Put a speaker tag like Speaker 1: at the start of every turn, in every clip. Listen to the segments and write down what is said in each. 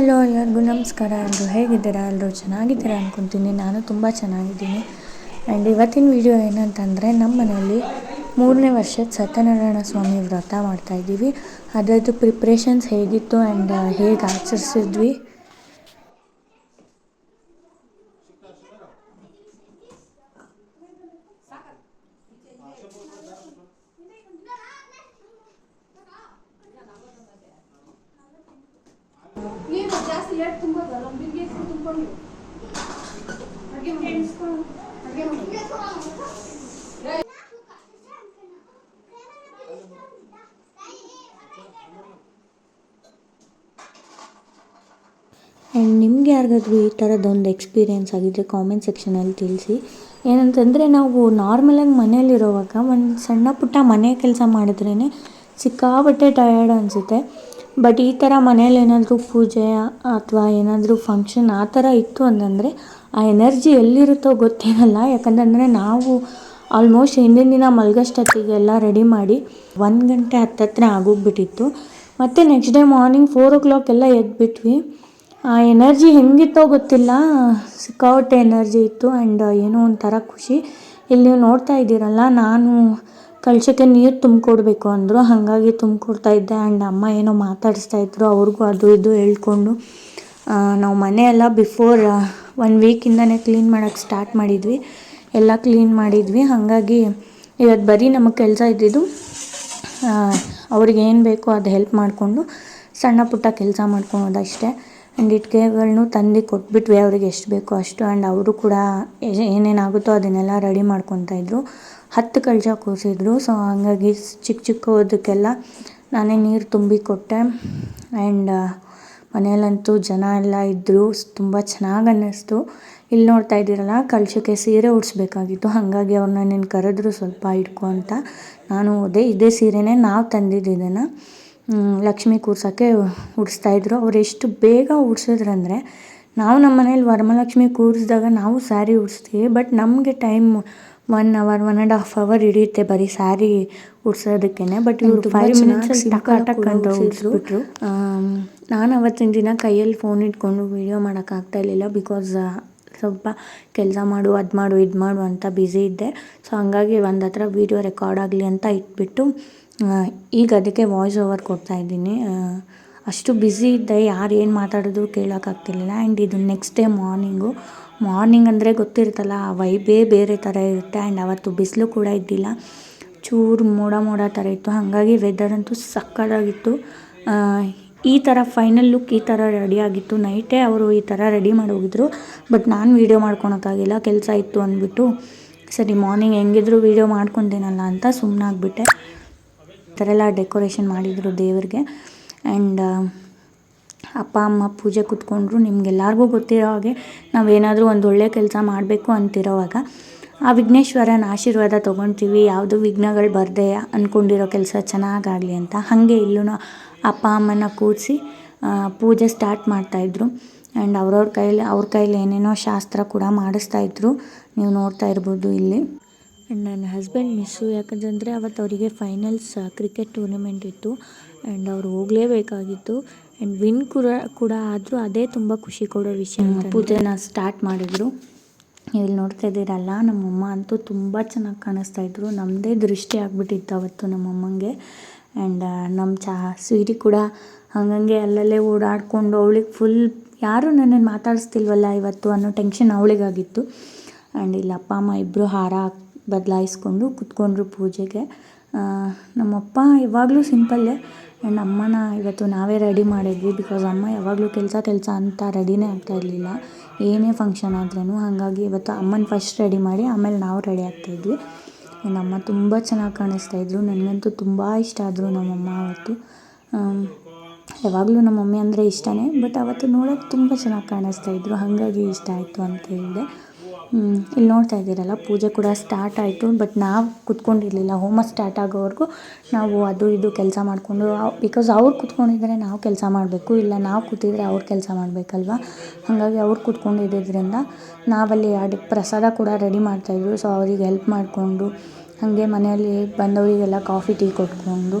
Speaker 1: Hello ಎಲ್ಲರಿಗೂ ನಮಸ್ಕಾರ. ಎಲ್ಲರೂ ಹೇಗಿದ್ದೀರಾ? ಎಲ್ಲರೂ ಚೆನ್ನಾಗಿದ್ದೀರಾ ಅಂದ್ಕೊತೀನಿ ನಾನು ತುಂಬ ಚೆನ್ನಾಗಿದ್ದೀನಿ. ಆ್ಯಂಡ್ ಇವತ್ತಿನ ವಿಡಿಯೋ ಏನಂತಂದರೆ ನಮ್ಮ ಮನೆಯಲ್ಲಿ ಮೂರನೇ ವರ್ಷದ ಸತ್ಯನಾರಾಯಣ ಸ್ವಾಮಿ ವ್ರತ ಮಾಡ್ತಾಯಿದ್ದೀವಿ ಅದರದ್ದು ಪ್ರಿಪ್ರೇಷನ್ಸ್ ಹೇಗಿತ್ತು ಆ್ಯಂಡ್ ಹೇಗೆ ಆಚರಿಸಿದ್ವಿ? ಆ್ಯಂಡ್ ನಿಮ್ಗೆ ಯಾರಿಗಾದ್ರೂ ಈ ಥರದ್ದೊಂದು ಎಕ್ಸ್ಪೀರಿಯೆನ್ಸ್ ಆಗಿದ್ದರೆ ಕಾಮೆಂಟ್ ಸೆಕ್ಷನಲ್ಲಿ ತಿಳಿಸಿ. ಏನಂತಂದರೆ ನಾವು ನಾರ್ಮಲಾಗಿ ಮನೇಲಿರೋವಾಗ ಒಂದು ಸಣ್ಣ ಪುಟ್ಟ ಮನೆ ಕೆಲಸ ಮಾಡಿದ್ರೇ ಸಿಕ್ಕಾಬಟ್ಟೆ ಟಯರ್ಡ್ ಅನಿಸುತ್ತೆ. ಬಟ್ ಈ ಥರ ಮನೇಲಿ ಏನಾದರೂ ಪೂಜೆ ಅಥವಾ ಏನಾದರೂ ಫಂಕ್ಷನ್ ಆ ಥರ ಇತ್ತು ಅಂತಂದರೆ ಆ ಎನರ್ಜಿ ಎಲ್ಲಿರುತ್ತೋ ಗೊತ್ತೇನಲ್ಲ ಯಾಕಂತಂದರೆ ನಾವು ಆಲ್ಮೋಸ್ಟ್ ಹಿಂದಿನ ದಿನ ಮಲ್ಗೋಷ್ಟೊತ್ತಿಗೆ ಎಲ್ಲ ರೆಡಿ ಮಾಡಿ ಒಂದು ಗಂಟೆ ಹತ್ತತ್ರ ಆಗೋಗ್ಬಿಟ್ಟಿತ್ತು. ಮತ್ತು next day morning four o'clock ಎಲ್ಲ ಎದ್ಬಿಟ್ವಿ. ಆ ಎನರ್ಜಿ ಹೆಂಗಿತ್ತೋ ಗೊತ್ತಿಲ್ಲ. ಸಿಕ್ಕಾಪಟ್ಟೆ ಎನರ್ಜಿ ಇತ್ತು ಆ್ಯಂಡ್ ಏನೋ ಒಂಥರ ಖುಷಿ. ಇಲ್ಲಿ ನೀವು ನೋಡ್ತಾ ಇದ್ದೀರಲ್ಲ, ನಾನು ಕಳಶಕ್ಕೆ ನೀರು ತುಂಬಿಕೊಡ್ಬೇಕು ಅಂದರು, ಹಾಗಾಗಿ ತುಂಬಿಕೊಡ್ತಾ ಇದ್ದೆ. ಆ್ಯಂಡ್ ಅಮ್ಮ ಏನೋ ಮಾತಾಡಿಸ್ತಾ ಇದ್ರು, ಅವ್ರಿಗೂ ಅದು ಇದು ಹೇಳ್ಕೊಂಡು. ನಾವು ಮನೆ ಎಲ್ಲ ಬಿಫೋರ್ ಒನ್ ವೀಕಿಂದನೇ ಕ್ಲೀನ್ ಮಾಡೋಕ್ಕೆ ಸ್ಟಾರ್ಟ್ ಮಾಡಿದ್ವಿ. ಎಲ್ಲ ಕ್ಲೀನ್ ಮಾಡಿದ್ವಿ. ಹಾಗಾಗಿ ಇವತ್ತು ಬರೀ ನಮಗೆ ಕೆಲಸ ಇದ್ದಿದ್ದು ಅವ್ರಿಗೆ ಏನು ಬೇಕೋ ಅದು ಹೆಲ್ಪ್ ಮಾಡಿಕೊಂಡು ಸಣ್ಣ ಪುಟ್ಟ ಕೆಲಸ ಮಾಡ್ಕೊಳೋದು ಅಷ್ಟೇ ಆ್ಯಂಡ್ ಇಟ್ಕೆಗಳನ್ನೂ ತಂದು ಕೊಟ್ಬಿಟ್ವಿ ಅವ್ರಿಗೆ ಎಷ್ಟು ಬೇಕೋ ಅಷ್ಟು. ಆ್ಯಂಡ್ ಅವರು ಕೂಡ ಏನೇನಾಗುತ್ತೋ ಅದನ್ನೆಲ್ಲ ರೆಡಿ ಮಾಡ್ಕೊತಾ ಇದ್ರು. ಹತ್ತು ಕಳಜ ಕೂರಿಸಿದ್ರು. ಸೊ ಹಂಗಾಗಿ ಚಿಕ್ಕ ಚಿಕ್ಕದಕ್ಕೆಲ್ಲ ನಾನೇ ನೀರು ತುಂಬಿ ಕೊಟ್ಟೆ. ಆ್ಯಂಡ್ ಮನೆಯಲ್ಲಂತೂ ಜನ ಎಲ್ಲ ಇದ್ದರು ತುಂಬ ಚೆನ್ನಾಗಿ ಅನ್ನಿಸ್ತು. ಇಲ್ಲಿ ನೋಡ್ತಾ ಇದ್ದೀರಲ್ಲ ಕಳಶಕ್ಕೆ ಸೀರೆ ಉಡಿಸ್ಬೇಕಾಗಿತ್ತು. ಹಾಗಾಗಿ ಅವ್ರನ್ನ ನೀನು ಕರೆದ್ರು ಸ್ವಲ್ಪ ಇಟ್ಕೊ ಅಂತ. ನಾನು ಹೋದೆ ಇದೇ ಸೀರೆನೇ ನಾವು ತಂದಿದ್ದಿದ್ದನ್ನು ಲಕ್ಷ್ಮಿ ಕೂರ್ಸೋಕ್ಕೆ ಉಡಿಸ್ತಾಯಿದ್ರು ಅವ್ರು ಎಷ್ಟು ಬೇಗ ಉಡ್ಸಿದ್ರಂದರೆ, ನಾವು ನಮ್ಮ ಮನೇಲಿ ವರಮಹಾಲಕ್ಷ್ಮಿ ಕೂರಿಸಿದಾಗ ನಾವು ಸ್ಯಾರಿ ಉಡಿಸ್ತೀವಿ, ಬಟ್ ನಮಗೆ time one hour one and half hour ಹಿಡಿಯುತ್ತೆ ಬರೀ ಸ್ಯಾರಿ ಉಡ್ಸೋದಕ್ಕೇನೆ. ಬಟ್ ಇವರು ಫೈವ್ ಮಿನಿಟ್ಸ್ ಅಂತ ಉಡಿಸ್ಬಿಟ್ರು ನಾನು ಅವತ್ತಿನ ದಿನ ಕೈಯಲ್ಲಿ ಫೋನ್ ಇಟ್ಕೊಂಡು ವೀಡಿಯೋ ಮಾಡೋಕ್ಕಾಗ್ತಾ ಇರಲಿಲ್ಲ ಬಿಕಾಸ್ ಸ್ವಲ್ಪ ಕೆಲಸ ಮಾಡು ಅದು ಮಾಡು ಇದು ಮಾಡು ಅಂತ ಬ್ಯುಸಿ ಇದ್ದೆ. ಸೊ ಹಂಗಾಗಿ ಒಂದು ಹತ್ರ ವೀಡಿಯೋ ರೆಕಾರ್ಡ್ ಆಗಲಿ ಅಂತ ಇಟ್ಬಿಟ್ಟು ಈಗ ಅದಕ್ಕೆ ವಾಯ್ಸ್ ಓವರ್ ಕೊಡ್ತಾ ಇದ್ದೀನಿ. ಅಷ್ಟು ಬ್ಯುಸಿ ಇದ್ದೆ ಯಾರು ಏನು ಮಾತಾಡಿದ್ರು ಕೇಳೋಕ್ಕಾಗ್ತಿರ್ಲಿಲ್ಲ ಆ್ಯಂಡ್ ಇದು ನೆಕ್ಸ್ಟ್ ಡೇ ಮಾರ್ನಿಂಗು ಮಾರ್ನಿಂಗ್ ಅಂದರೆ ಗೊತ್ತಿರುತ್ತಲ್ಲ, ಆ ವೈಬೇ ಬೇರೆ ಥರ ಇರುತ್ತೆ ಆ್ಯಂಡ್ ಅವತ್ತು ಬಿಸಿಲು ಕೂಡ ಇದ್ದಿಲ್ಲ. ಚೂರು ಮೋಡ ಮೋಡ ಥರ ಇತ್ತು. ಹಾಗಾಗಿ ವೆದರ್ ಅಂತೂ ಸಕ್ಕತ್ತಾಗಿತ್ತು ಈ ಥರ ಫೈನಲ್ ಲುಕ್ ಈ ಥರ ರೆಡಿ ಆಗಿತ್ತು. ನೈಟೇ ಅವರು ಈ ಥರ ರೆಡಿ ಮಾಡಿ ಹೋಗಿದ್ರು. ಬಟ್ ನಾನು ವೀಡಿಯೋ ಮಾಡ್ಕೊಳಕ್ಕಾಗಿಲ್ಲ ಕೆಲಸ ಇತ್ತು ಅಂದ್ಬಿಟ್ಟು, ಸರಿ ಮಾರ್ನಿಂಗ್ ಹೆಂಗಿದ್ರು ವೀಡಿಯೋ ಮಾಡ್ಕೊತೀನಲ್ಲ ಅಂತ ಸುಮ್ಮನಾಗ್ಬಿಟ್ಟೆ ಈ ಥರ ಎಲ್ಲ ಡೆಕೋರೇಷನ್ ಮಾಡಿದರು ದೇವ್ರಿಗೆ. ಆ್ಯಂಡ್ ಅಪ್ಪ, ಅಮ್ಮ ಪೂಜೆ ಕೂತ್ಕೊಂಡ್ರು, ನಿಮ್ಗೆಲ್ಲರಿಗೂ ಗೊತ್ತಿರೋ ಹಾಗೆ ನಾವೇನಾದರೂ ಒಂದು ಒಳ್ಳೆಯ ಕೆಲಸ ಮಾಡಬೇಕು ಅಂತಿರೋವಾಗ ಆ ವಿಘ್ನೇಶ್ವರನ ಆಶೀರ್ವಾದ ತೊಗೊತೀವಿ, ಯಾವುದು ವಿಘ್ನಗಳು ಬರದೆ ಅಂದ್ಕೊಂಡಿರೋ ಕೆಲಸ ಚೆನ್ನಾಗಾಗಲಿ ಅಂತ. ಹಾಗೆ ಇಲ್ಲೂ ಅಪ್ಪ, ಅಮ್ಮನ ಕೂರಿಸಿ ಪೂಜೆ ಸ್ಟಾರ್ಟ್ ಮಾಡ್ತಾಯಿದ್ರು ಆ್ಯಂಡ್ ಅವ್ರವ್ರ ಕೈಲಿ, ಅವ್ರ ಕೈಲಿ ಏನೇನೋ ಶಾಸ್ತ್ರ ಕೂಡ ಮಾಡಿಸ್ತಾಯಿದ್ರು ನೀವು ನೋಡ್ತಾ ಇರ್ಬೋದು ಇಲ್ಲಿ. ಆ್ಯಂಡ್ ನನ್ನ ಹಸ್ಬೆಂಡ್ ಮಿಸ್ಸು ಯಾಕಂತಂದರೆ ಅವತ್ತು ಅವರಿಗೆ ಫೈನಲ್ಸ್ ಕ್ರಿಕೆಟ್ ಟೂರ್ನಮೆಂಟ್ ಇತ್ತು. ಆ್ಯಂಡ್ ಅವ್ರು ಹೋಗಲೇಬೇಕಾಗಿತ್ತು. ಆ್ಯಂಡ್ ವಿನ್ ಕೂಡ ಕೂಡ ಆದರೂ ಅದೇ ತುಂಬ ಖುಷಿ ಕೊಡೋ ವಿಷಯ ಪೂಜೆನ ಸ್ಟಾರ್ಟ್ ಮಾಡಿದರು. ಇಲ್ಲಿ ನೋಡ್ತಾ ಇದ್ದೀರಲ್ಲ ನಮ್ಮಮ್ಮ ಅಂತೂ ತುಂಬ ಚೆನ್ನಾಗಿ ಕಾಣಿಸ್ತಾ ಇದ್ರು. ನಮ್ಮದೇ ದೃಷ್ಟಿ ಆಗಿಬಿಟ್ಟಿತ್ತು ಅವತ್ತು ನಮ್ಮಮ್ಮಂಗೆ. ಆ್ಯಂಡ್ ನಮ್ಮ ಚಾ ಸ್ವೀಟಿ ಕೂಡ ಹಂಗಂಗೆ ಅಲ್ಲಲ್ಲೇ ಓಡಾಡಿಕೊಂಡು ಅವಳಿಗೆ ಫುಲ್ ಯಾರೂ ನನ್ನನ್ನು ಮಾತಾಡಿಸ್ತಿಲ್ವಲ್ಲ ಇವತ್ತು ಅನ್ನೋ ಟೆನ್ಷನ್ ಅವಳಿಗಾಗಿತ್ತು. ಆ್ಯಂಡ್ ಇಲ್ಲಿ ಅಪ್ಪ ಅಮ್ಮ ಇಬ್ಬರು ಹಾರ ಬದಲಾಯಿಸ್ಕೊಂಡು ಕುತ್ಕೊಂಡ್ರು ಪೂಜೆಗೆ. ನಮ್ಮಪ್ಪ ಯಾವಾಗಲೂ ಸಿಂಪಲ್ಲೇ ಆ್ಯಂಡ್ ಅಮ್ಮನ ಇವತ್ತು ನಾವೇ ರೆಡಿ ಮಾಡಿದ್ವಿ ಬಿಕಾಸ್ ಅಮ್ಮ ಯಾವಾಗಲೂ ಕೆಲಸ ಕೆಲಸ ಅಂತ ರೆಡಿನೇ ಆಗ್ತಾ ಇರಲಿಲ್ಲ. ಏನೇ ಫಂಕ್ಷನ್ ಆದ್ರೂ ಹಾಗಾಗಿ ಇವತ್ತು ಅಮ್ಮನ ಫಸ್ಟ್ ರೆಡಿ ಮಾಡಿ ಆಮೇಲೆ ನಾವು ರೆಡಿ ಆಗ್ತಾಯಿದ್ವಿ ಆ್ಯಂಡ್ ಅಮ್ಮ ತುಂಬ ಚೆನ್ನಾಗಿ ಕಾಣಿಸ್ತಾ ಇದ್ರು. ನನಗಂತೂ ತುಂಬ ಇಷ್ಟ ಆದರು ನಮ್ಮಮ್ಮ ಅವತ್ತು. ಯಾವಾಗಲೂ ನಮ್ಮ ಮಮ್ಮಿ ಅಂದರೆ ಇಷ್ಟನೇ ಬಟ್ ಅವತ್ತು ನೋಡೋಕೆ ತುಂಬ ಚೆನ್ನಾಗಿ ಕಾಣಿಸ್ತಾ ಇದ್ರು. ಹಾಗಾಗಿ ಇಷ್ಟ ಆಯಿತು ಅಂತ ಹೇಳಿದೆ. ಇಲ್ಲಿ ನೋಡ್ತಾ ಇದ್ದೀರಲ್ಲ, ಪೂಜೆ ಕೂಡ ಸ್ಟಾರ್ಟ್ ಆಯಿತು ಬಟ್ ನಾವು ಕುತ್ಕೊಂಡಿರಲಿಲ್ಲ. ಹೋಮ ಸ್ಟಾರ್ಟ್ ಆಗೋವರೆಗೂ ನಾವು ಅದು ಇದು ಕೆಲಸ ಮಾಡಿಕೊಂಡು ಬಿಕಾಸ್ ಅವ್ರು ಕುತ್ಕೊಂಡಿದ್ದರೆ ನಾವು ಕೆಲಸ ಮಾಡಬೇಕು, ಇಲ್ಲ ನಾವು ಕೂತಿದ್ರೆ ಅವ್ರು ಕೆಲಸ ಮಾಡಬೇಕಲ್ವ? ಹಾಗಾಗಿ ಅವ್ರು ಕುತ್ಕೊಂಡಿದ್ದರಿಂದ ನಾವಲ್ಲಿ ಅದಕ್ಕೆ ಪ್ರಸಾದ ಕೂಡ ರೆಡಿ ಮಾಡ್ತಾಯಿದ್ರು ಸೊ ಅವರಿಗೆ ಹೆಲ್ಪ್ ಮಾಡಿಕೊಂಡು, ಹಾಗೆ ಮನೆಯಲ್ಲಿ ಬಂದವರಿಗೆಲ್ಲ ಕಾಫಿ ಟೀ ಕೊಟ್ಕೊಂಡು.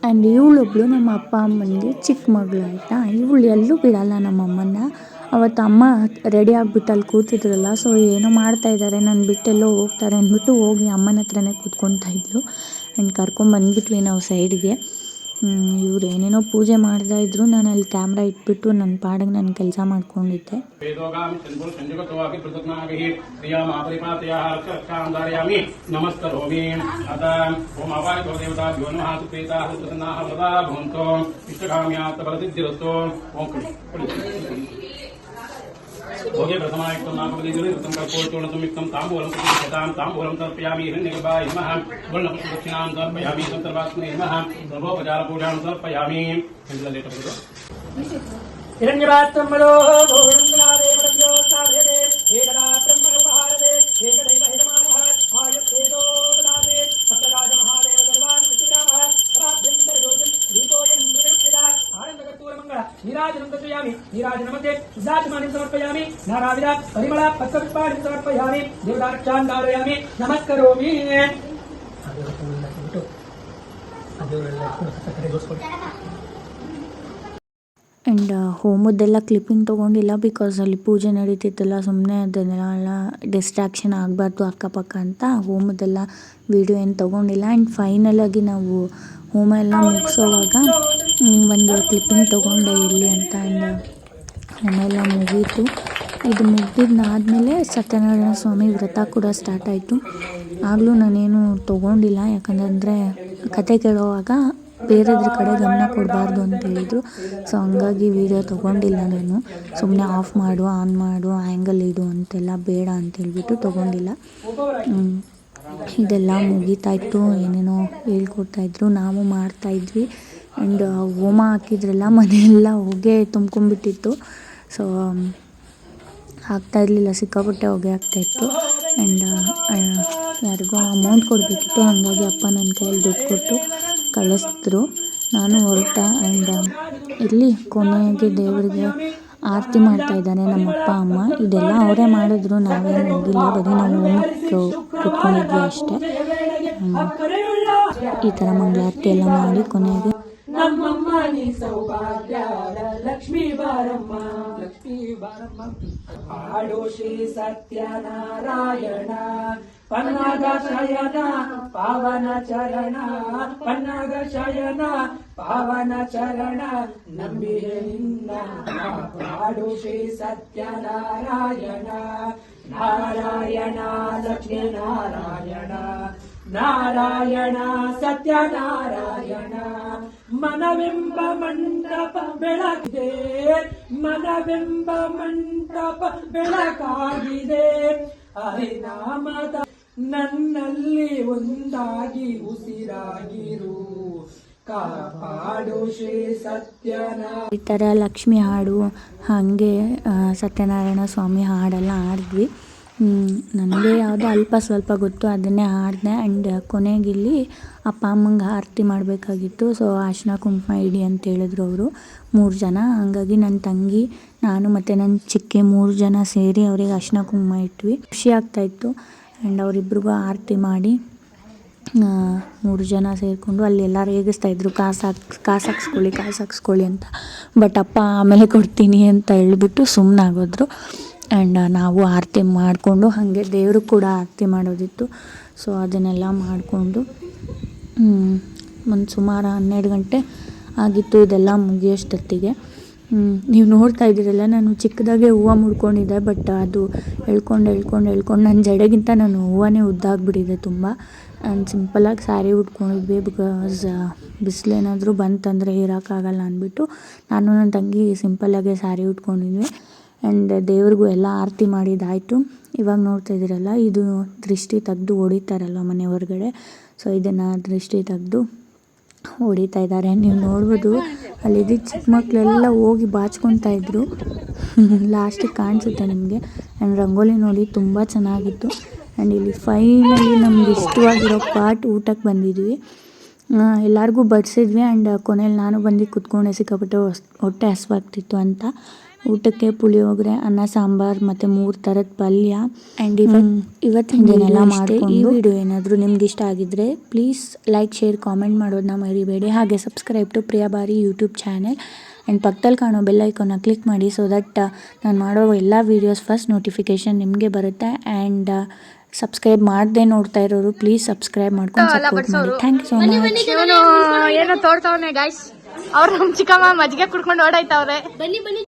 Speaker 1: ಆ್ಯಂಡ್ ಇವಳೊಬ್ಳು ನಮ್ಮ ಅಪ್ಪ ಅಮ್ಮನಿಗೆ ಚಿಕ್ಕ ಮಗಳು ಆಯಿತಾ ಇವಳು ಎಲ್ಲೂ ಬಿಡಲ್ಲ ನಮ್ಮ ಅಮ್ಮನ ಅವತ್ತು ಅಮ್ಮ ರೆಡಿ ಆಗಿಬಿಟ್ಟು ಅಲ್ಲಿ ಕೂತಿದ್ರಲ್ಲ ಸೊ ಏನೋ ಮಾಡ್ತಾ ಇದ್ದಾರೆ ನಾನು ಬಿಟ್ಟೆಲ್ಲೋ ಹೋಗ್ತಾರೆ ಅಂದ್ಬಿಟ್ಟು ಹೋಗಿ ಅಮ್ಮನ ಹತ್ರನೇ ಕೂತ್ಕೊತಾ ಇದ್ಲು. ಆ್ಯಂಡ್ ಕರ್ಕೊಂಬಂದ್ಬಿಟ್ವಿ ನಾವು ಸೈಡ್ಗೆ ಇವ್ರು ಏನೇನೋ ಪೂಜೆ ಮಾಡ್ತಾ ಇದ್ರು. ನಾನು ಅಲ್ಲಿ ಕ್ಯಾಮ್ರಾ ಇಟ್ಬಿಟ್ಟು ನನ್ನ ಪಾಡಿಗೆ ನಾನು ಕೆಲಸ ಮಾಡ್ಕೊಂಡಿದ್ದೆ.
Speaker 2: भोगे प्रथमा एकदम नागपतिजुनि ऋतं कर्पूरचूर्णतम् युक्तं ताम्बूलं सुखितां ताम्बूलं तर्पयामि हिरण्यगर्भाय नमः गुणदक्षिणां तर्पयामि सन्तर्वात्मने नमः सर्वोपचारपूजां तर्पयामि
Speaker 3: हिरण्यवात्रम्बलो भूरङ्गलादेव साधयते एकदा ब्रह्मरुपहारते एकदैव हितमा ನೀರಾಜನಂ ದರ್ಶಯಾಮಿ ನೀರಾಜನ ಮಧ್ಯೆ ವಿಸಾಜಮಾನಿಂ ಸಮರ್ಪಯಾಮಿ ನಾರಾವಿದ ಪರಿಮಳ ಪತ್ರಪುಷ್ಪಾಣಿ ಸಮರ್ಪಯಾಮಿ ದೇವದಾರಕ್ಷಾಂದಾರಯಾಮಿ ನಮಸ್ಕರೋಮಿ
Speaker 1: ಆ್ಯಂಡ್ ಹೋಮದ್ದೆಲ್ಲ ಕ್ಲಿಪ್ಪಿಂಗ್ ತೊಗೊಂಡಿಲ್ಲ ಬಿಕಾಸ್ ಅಲ್ಲಿ ಪೂಜೆ ನಡೀತಿತ್ತಲ್ಲ ಸುಮ್ಮನೆ ಅದನ್ನೆಲ್ಲ ಡಿಸ್ಟ್ರಾಕ್ಷನ್ ಆಗಬಾರ್ದು ಅಕ್ಕಪಕ್ಕ ಅಂತ ಹೋಮದ್ದೆಲ್ಲ ವೀಡಿಯೋ ಏನು ತೊಗೊಂಡಿಲ್ಲ. ಆ್ಯಂಡ್ ಫೈನಲಾಗಿ ನಾವು ಹೋಮ ಎಲ್ಲ ಮುಗಿಸೋವಾಗ ಒಂದು ಕ್ಲಿಪ್ಪಿಂಗ್ ತೊಗೊಂಡೆ ಇರಲಿ ಅಂತ ಇನ್ನು ಮನೆಯೆಲ್ಲ ಮುಗೀತು. ಇದು ಮುಗಿದಾದ್ಮೇಲೆ ಸತ್ಯನಾರಾಯಣ ಸ್ವಾಮಿ ವ್ರತ ಕೂಡ ಸ್ಟಾರ್ಟ್ ಆಯಿತು. ಆಗಲೂ ನಾನೇನು ತೊಗೊಂಡಿಲ್ಲ, ಯಾಕಂದರೆ ಕತೆ ಕೇಳೋವಾಗ ಬೇರೆದ್ರ ಕಡೆ ಗಮನ ಕೊಡಬಾರ್ದು ಅಂತ ಹೇಳಿದರು. ಸೊ ಹಂಗಾಗಿ ವೀಡಿಯೋ ತೊಗೊಂಡಿಲ್ಲ ನಾನು. ಸುಮ್ಮನೆ ಆಫ್ ಮಾಡು ಆನ್ ಮಾಡು ಆ್ಯಂಗಲ್ ಇಡು ಅಂತೆಲ್ಲ ಬೇಡ ಅಂತ ಹೇಳ್ಬಿಟ್ಟು ತೊಗೊಂಡಿಲ್ಲ. ಇದೆಲ್ಲ ಮುಗೀತಾಯಿತ್ತು ಏನೇನೋ ಹೇಳ್ಕೊಡ್ತಾಯಿದ್ರು ನಾವು ಮಾಡ್ತಾಯಿದ್ವಿ ಆ್ಯಂಡ್ ಹೋಮ ಹಾಕಿದ್ರಲ್ಲ ಮನೆಯೆಲ್ಲ ಹೊಗೆ ತುಂಬ್ಕೊಂಡ್ಬಿಟ್ಟಿತ್ತು. ಸೊ ಆಗ್ತಾ ಇರಲಿಲ್ಲ, ಸಿಕ್ಕಾಪಟ್ಟೆ ಹೊಗೆ ಆಗ್ತಾಯಿತ್ತು ಆ್ಯಂಡ್ ಯಾರಿಗೋ ಅಮೌಂಟ್ ಕೊಡಬೇಕಿತ್ತು. ಹಾಗಾಗಿ ಅಪ್ಪ ನನ್ನ ಕೈಯಲ್ಲಿ ದುಡ್ಡು ಕೊಟ್ಟು ಕಳಿಸಿದ್ರು. ನಾನು ಹೊರಟೆ ಆ್ಯಂಡ್ ಇಲ್ಲಿ ಕೊನೆಗೆ ದೇವರಿಗೆ ಆರತಿ ಮಾಡ್ತಾ ಇದ್ದಾನೆ ನಮ್ಮ ಅಪ್ಪ, ಅಮ್ಮ. ಇದೆಲ್ಲ ಅವರೇ ಮಾಡಿದ್ರು. ನಾವೇನು ಹೋಗಿಲ್ಲ ಬರೀ ನಾವು ಹೋಮಕ್ಕೆ ಕುತ್ಕೊಂಡಿದ್ವಿ ಅಷ್ಟೇ. ಈ ಥರ ಮಂಗಳಾರತಿ ಎಲ್ಲ ಮಾಡಿ ಕೊನೆಗೆ
Speaker 3: ನಮ್ಮಮ್ಮ ನೀ ಸೌಭಾಗ್ಯದ ಲಕ್ಷ್ಮೀ ಬಾರಮ್ಮ ಲಕ್ಷ್ಮೀ ಬಾರಮ್ಮ ಹಾಡು ಶ್ರೀ ಸತ್ಯನಾರಾಯಣ ಪನ್ನಗ ಶಯನ ಪಾವನ ಚರಣ ಪನ್ನಗ ಶಯನ ಪಾವನ ಚರಣ ನಂಬಿಹೆ ನಿನ್ನ ಹಾಡು ಶ್ರೀ ಸತ್ಯನಾರಾಯಣ ನಾರಾಯಣ ಲಕ್ಷ್ಮೀ ನಾರಾಯಣ ನಾರಾಯಣ ಸತ್ಯನಾರಾಯಣ ಮನವೆಂಬ ಮಂಟಪ ಬೆಳಗಿದೆ. ಮನವೆಂಬ ಮಂಟಪ ಬೆಳಕಾಗಿದೆ. ಹರಿನಾಮದ ನನ್ನಲ್ಲಿ ಒಂದಾಗಿ ಉಸಿರಾಗಿರು. ಶ್ರೀ
Speaker 1: ಈ ಥರ ಲಕ್ಷ್ಮಿ ಹಾಡು, ಹಾಗೆ ಸತ್ಯನಾರಾಯಣ ಸ್ವಾಮಿ ಹಾಡೆಲ್ಲ ಹಾಡಿದ್ವಿ. ನನಗೆ ಯಾವುದೋ ಅಲ್ಪ ಸ್ವಲ್ಪ ಗೊತ್ತು, ಅದನ್ನೇ ಹಾಡಿದೆ ಆ್ಯಂಡ್ ಕೊನೆಗಿಲ್ಲಿ ಅಪ್ಪ ಅಮ್ಮಂಗೆ ಆರತಿ ಮಾಡಬೇಕಾಗಿತ್ತು. ಸೊ ಅರ್ಶಿನ ಕುಂಕುಮ ಇಡಿ ಅಂತ ಹೇಳಿದ್ರು ಅವರು. ಮೂರು ಜನ. ಹಾಗಾಗಿ ನನ್ನ ತಂಗಿ, ನಾನು ಮತ್ತು ನನ್ನ ಚಿಕ್ಕಿ ಮೂರು ಜನ ಸೇರಿ ಅವರಿಗೆ ಅರ್ಶಿನ ಕುಂಕುಮ ಇಟ್ವಿ. ಖುಷಿ ಆಗ್ತಾಯಿತ್ತು ಆ್ಯಂಡ್ ಅವರಿಬ್ರಿಗೂ ಆರತಿ ಮಾಡಿ ಮೂರು ಜನ ಸೇರಿಕೊಂಡು ಅಲ್ಲಿ ಎಲ್ಲರೂ ರೇಗಿಸ್ತಾ ಇದ್ರು, ಕಾಸು ಹಾಕ್ಸ್ ಕಾಸು ಹಾಕ್ಸ್ಕೊಳ್ಳಿ ಕಾಸು ಹಾಕ್ಸ್ಕೊಳ್ಳಿ ಅಂತ. ಬಟ್ ಅಪ್ಪ ಆಮೇಲೆ ಕೊಡ್ತೀನಿ ಅಂತ ಹೇಳಿಬಿಟ್ಟು ಸುಮ್ಮನಾಗೋದ್ರು ಆ್ಯಂಡ್ ನಾವು ಆರತಿ ಮಾಡಿಕೊಂಡು ಹಾಗೆ ದೇವರು ಕೂಡ ಆರತಿ ಮಾಡೋದಿತ್ತು. ಸೊ ಅದನ್ನೆಲ್ಲ ಮಾಡಿಕೊಂಡು ಒಂದು ಸುಮಾರು ಹನ್ನೆರಡು ಗಂಟೆ ಆಗಿತ್ತು ಇದೆಲ್ಲ ಮುಗಿಯೋಷ್ಟೊತ್ತಿಗೆ. ನೀವು ನೋಡ್ತಾ ಇದ್ದೀರಲ್ಲ, ನಾನು ಚಿಕ್ಕದಾಗೆ ಹೂವು ಮುಡ್ಕೊಂಡಿದ್ದೆ ಬಟ್ ಅದು ಎಳ್ಕೊಂಡು ಎಳ್ಕೊಂಡು ಎಳ್ಕೊಂಡು ನನ್ನ ಜಡೆಗಿಂತ ನಾನು ಹೂವನೇ ಉದ್ದಾಗ್ಬಿಟ್ಟಿದೆ ತುಂಬ. ನಾನು ಸಿಂಪಲಾಗಿ ಸ್ಯಾರಿ ಉಟ್ಕೊಂಡಿದ್ವಿ ಬಿಕಾಸ್ ಬಿಸಿಲೇನಾದರೂ ಬಂತಂದರೆ ಇರೋಕ್ಕಾಗಲ್ಲ ಅಂದ್ಬಿಟ್ಟು. ನಾನು ನನ್ನ ತಂಗಿ ಸಿಂಪಲ್ಲಾಗೆ ಸ್ಯಾರಿ ಉಟ್ಕೊಂಡಿದ್ವಿ. ಆ್ಯಂಡ್ ದೇವ್ರಿಗೂ ಎಲ್ಲ ಆರತಿ ಮಾಡಿದ್ದಾಯಿತು ಇವಾಗ ನೋಡ್ತಾ ಇದ್ದೀರಲ್ಲ, ಇದು ದೃಷ್ಟಿ ತೆಗ್ದು ಹೊಡಿತಾರಲ್ಲ ಮನೆ ಹೊರಗಡೆ. ಸೊ ಇದನ್ನು ದೃಷ್ಟಿ ತೆಗ್ದು ಹೊಡಿತಾ ಇದ್ದಾರೆ. ನೀವು ನೋಡ್ಬೋದು, ಅಲ್ಲಿದ್ದು ಚಿಕ್ಕ ಮಕ್ಕಳೆಲ್ಲ ಹೋಗಿ ಬಾಚ್ಕೊತಾ ಇದ್ರು. ಲಾಸ್ಟಿಗೆ ಕಾಣಿಸುತ್ತೆ ನಿಮಗೆ. ಆ್ಯಂಡ್ ರಂಗೋಲಿ ನೋಡಿ ತುಂಬ ಚೆನ್ನಾಗಿತ್ತು. ಆ್ಯಂಡ್ ಇಲ್ಲಿ ಫೈನಲಿ ನಮ್ಗೆ ಇಷ್ಟವಾಗಿರೋ ಪಾರ್ಟ್ ಊಟಕ್ಕೆ ಬಂದಿದ್ವಿ. ಎಲ್ಲರಿಗೂ ಬಡಿಸಿದ್ವಿ. ಆ್ಯಂಡ್ ಕೊನೆಯಲ್ಲಿ ನಾನು ಬಂದು ಕುತ್ಕೊಂಡೆ, ಸಿಕ್ಕಾಪಟ್ಟೆ ಹೊಟ್ಟೆ ಹಸುವಾಗ್ತಿತ್ತು ಅಂತ. ಊಟಕ್ಕೆ ಪುಳಿಯೋಗರೆ ಅನ್ನ ಸಾಂಬಾರ್ ಮತ್ತು ಮೂರು ಥರದ ಪಲ್ಯ ಆ್ಯಂಡ್ ಇವತ್ತು ಇವತ್ತಿನ ದಿನ ಮಾಡಿಕೊಂಡು ಈ ವಿಡಿಯೋ ಏನಾದರೂ ನಿಮ್ಗೆ ಇಷ್ಟ ಆಗಿದ್ರೆ ಪ್ಲೀಸ್ ಲೈಕ್ ಶೇರ್ ಕಾಮೆಂಟ್ ಮಾಡೋದನ್ನ ಮರಿಬೇಡಿ ಹಾಗೆ ಸಬ್ಸ್ಕ್ರೈಬ್ ಟು ಪ್ರಿಯಾ ಬಾರಿ ಯೂಟ್ಯೂಬ್ ಚಾನೆಲ್ ಆ್ಯಂಡ್ ಪಕ್ಕದಲ್ಲಿ ಕಾಣೋ ಬೆಲ್ ಐಕಾನ್ನ ಕ್ಲಿಕ್ ಮಾಡಿ ಸೊ ದಟ್ ನಾನು ಮಾಡೋ ಎಲ್ಲ ವೀಡಿಯೋಸ್ ಫಸ್ಟ್ ನೋಟಿಫಿಕೇಶನ್ ನಿಮಗೆ ಬರುತ್ತೆ ಆ್ಯಂಡ್ ಸಬ್ಸ್ಕ್ರೈಬ್ ಮಾಡದೆ ನೋಡ್ತಾ ಇರೋರು ಪ್ಲೀಸ್ ಸಬ್ಸ್ಕ್ರೈಬ್ ಮಾಡ್ಕೊಂಡು ಸಪೋರ್ಟ್ ಮಾಡಿ ಥ್ಯಾಂಕ್ ಯು ಸೋ ಮಚ್
Speaker 4: ಏನೋ ತೋಡ್ತವನೆ ಗಾಯ್ಸ್ ಅವ್ರ ನಮ್ ಚಿಕ್ಕಮ್ಮ ಮಜ್ಜಿಗೆ ಕುಡ್ಕೊಂಡು ಓಡಾಯ್ತವ್ರೆ